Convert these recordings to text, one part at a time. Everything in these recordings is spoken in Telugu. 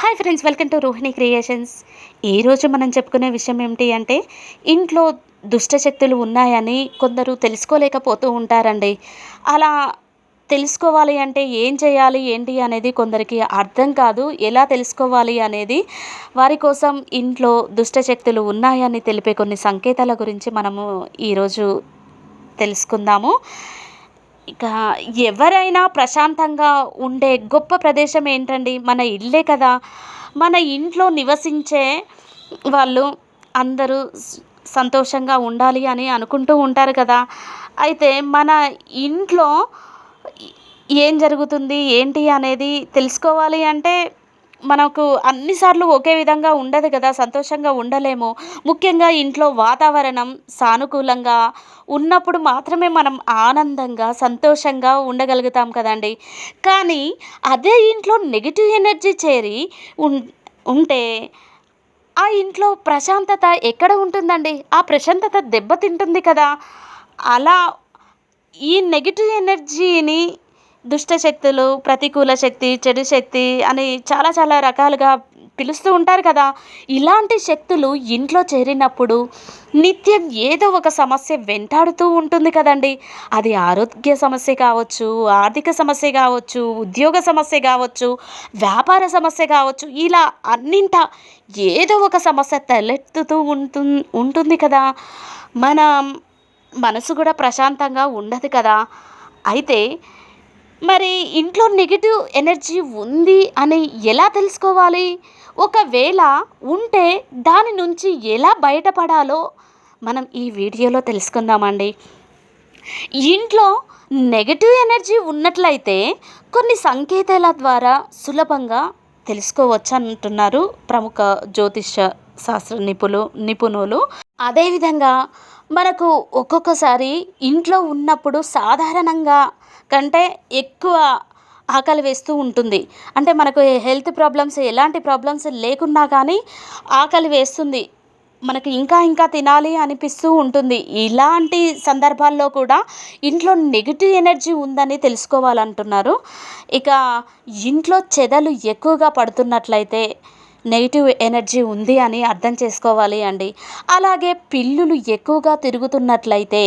Hi friends welcome to Rohini creations. ఈరోజు మనం చెప్పుకునే విషయం ఏమిటి అంటే ఇంట్లో దుష్ట శక్తులు ఉన్నాయని కొందరు తెలుసుకోలేకపోతూ ఉంటారండి. అలా తెలుసుకోవాలి అంటే ఏం చేయాలి ఏంటి అనేది కొందరికి అర్థం కాదు. ఎలా తెలుసుకోవాలి అనేది వారి కోసం ఇంట్లో దుష్టశక్తులు ఉన్నాయని తెలిపే కొన్ని సంకేతాల గురించి మనము ఈరోజు తెలుసుకుందాము. ఇక ఎవరైనా ప్రశాంతంగా ఉండే గొప్ప ప్రదేశం ఏంటండి? మన ఇల్లే కదా. మన ఇంట్లో నివసించే వాళ్ళు అందరూ సంతోషంగా ఉండాలి అని అనుకుంటూ ఉంటారు కదా. అయితే మన ఇంట్లో ఏం జరుగుతుంది? ఏంటి అనేది తెలుసుకోవాలి అంటే మనకు అన్నిసార్లు ఒకే విధంగా ఉండదు కదా సంతోషంగా ఉండలేము. ముఖ్యంగా ఇంట్లో వాతావరణం సానుకూలంగా ఉన్నప్పుడు మాత్రమే మనం ఆనందంగా సంతోషంగా ఉండగలుగుతాం కదండి. కానీ అదే ఇంట్లో నెగిటివ్ ఎనర్జీ చేరి ఉంటే ఆ ఇంట్లో ప్రశాంతత ఎక్కడ ఉంటుందండి? ఆ ప్రశాంతత దెబ్బతింటుంది కదా. అలా ఈ నెగిటివ్ ఎనర్జీని దుష్ట శక్తులు ప్రతికూల శక్తి చెడు శక్తి అని చాలా చాలా రకాలుగా పిలుస్తూ ఉంటారు కదా. ఇలాంటి శక్తులు ఇంట్లో చేరినప్పుడు నిత్యం ఏదో ఒక సమస్య వెంటాడుతూ ఉంటుంది కదండి. అది ఆరోగ్య సమస్య కావచ్చు ఆర్థిక సమస్య కావచ్చు ఉద్యోగ సమస్య కావచ్చు వ్యాపార సమస్య కావచ్చు ఇలా అన్నింట ఏదో ఒక సమస్య తలెత్తుతూ ఉంటు ఉంటుంది కదా. మన మనసు కూడా ప్రశాంతంగా ఉండదు కదా. అయితే మరి ఇంట్లో నెగిటివ్ ఎనర్జీ ఉంది అని ఎలా తెలుసుకోవాలి? ఒకవేళ ఉంటే దాని నుంచి ఎలా బయటపడాలో మనం ఈ వీడియోలో తెలుసుకుందామండి. ఇంట్లో నెగటివ్ ఎనర్జీ ఉన్నట్లయితే కొన్ని సంకేతాల ద్వారా సులభంగా తెలుసుకోవచ్చు అంటున్నారు ప్రముఖ జ్యోతిష శాస్త్ర నిపుణులు నిపుణులు. అదేవిధంగా మనకు ఒక్కొక్కసారి ఇంట్లో ఉన్నప్పుడు సాధారణంగా కంటే ఎక్కువ ఆకలి వేస్తూ ఉంటుంది. అంటే మనకు హెల్త్ ప్రాబ్లమ్స్ ఎలాంటి ప్రాబ్లమ్స్ లేకున్నా కానీ ఆకలి వేస్తుంది. మనకి ఇంకా ఇంకా తినాలి అనిపిస్తూ ఉంటుంది. ఇలాంటి సందర్భాల్లో కూడా ఇంట్లో నెగిటివ్ ఎనర్జీ ఉందని తెలుసుకోవాలంటున్నారు. ఇక ఇంట్లో చెదలు ఎక్కువగా పడుతున్నట్లయితే నెగిటివ్ ఎనర్జీ ఉంది అని అర్థం చేసుకోవాలి అండి. అలాగే పిల్లులు ఎక్కువగా తిరుగుతున్నట్లయితే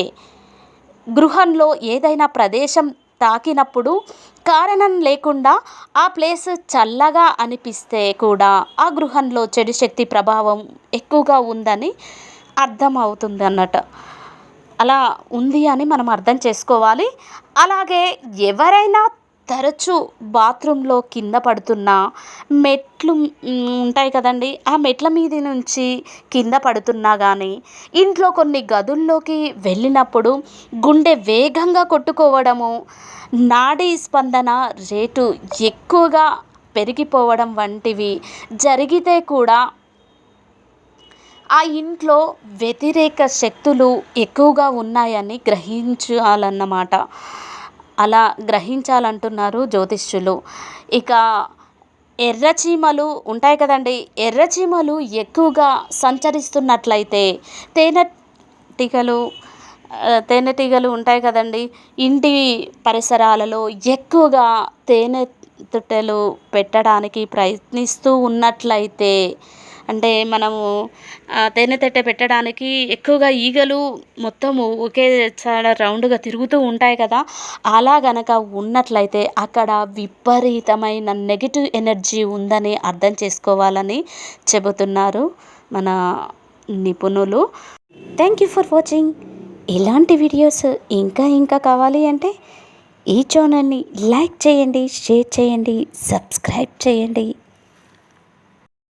గృహంలో ఏదైనా ప్రదేశం తాకినప్పుడు కారణం లేకుండా ఆ ప్లేస్ చల్లగా అనిపిస్తే కూడా ఆ గృహంలో చెడు శక్తి ప్రభావం ఎక్కువగా ఉందని అర్థం అవుతుంది అన్నట్టు. అలా ఉంది అని మనం అర్థం చేసుకోవాలి. అలాగే ఎవరైనా తరచూ బాత్రూంలో కింద పడుతున్న మెట్లు ఉంటాయి కదండి. ఆ మెట్ల మీద నుంచి కింద పడుతున్నా కానీ ఇంట్లో కొన్ని గదుల్లోకి వెళ్ళినప్పుడు గుండె వేగంగా కొట్టుకోవడము నాడీ స్పందన రేటు ఎక్కువగా పెరిగిపోవడం వంటివి జరిగితే కూడా ఆ ఇంట్లో వ్యతిరేక శక్తులు ఎక్కువగా ఉన్నాయని గ్రహించాలన్నమాట. అలా గ్రహించాలంటున్నారు జ్యోతిష్యులు. ఇక ఎర్రచీమలు ఉంటాయి కదండి. ఎర్రచీమలు ఎక్కువగా సంచరిస్తున్నట్లయితే తేనెటీగలు తేనెటీగలు ఉంటాయి కదండి. ఇంటి పరిసరాలలో ఎక్కువగా తేనె తుట్టెలు పెట్టడానికి ప్రయత్నిస్తూ ఉన్నట్లయితే అంటే మనము తేనెతెట్టె పెట్టడానికి ఎక్కువగా ఈగలు మొత్తము ఒకే చాలా రౌండ్గా తిరుగుతూ ఉంటాయి కదా అలా గనక ఉన్నట్లయితే అక్కడ విపరీతమైన నెగిటివ్ ఎనర్జీ ఉందని అర్థం చేసుకోవాలని చెబుతున్నారు మన నిపుణులు. Thank you for watching. ఇలాంటి వీడియోస్ ఇంకా ఇంకా కావాలి అంటే ఈ ఛానల్ని లైక్ చేయండి షేర్ చేయండి సబ్స్క్రైబ్ చేయండి.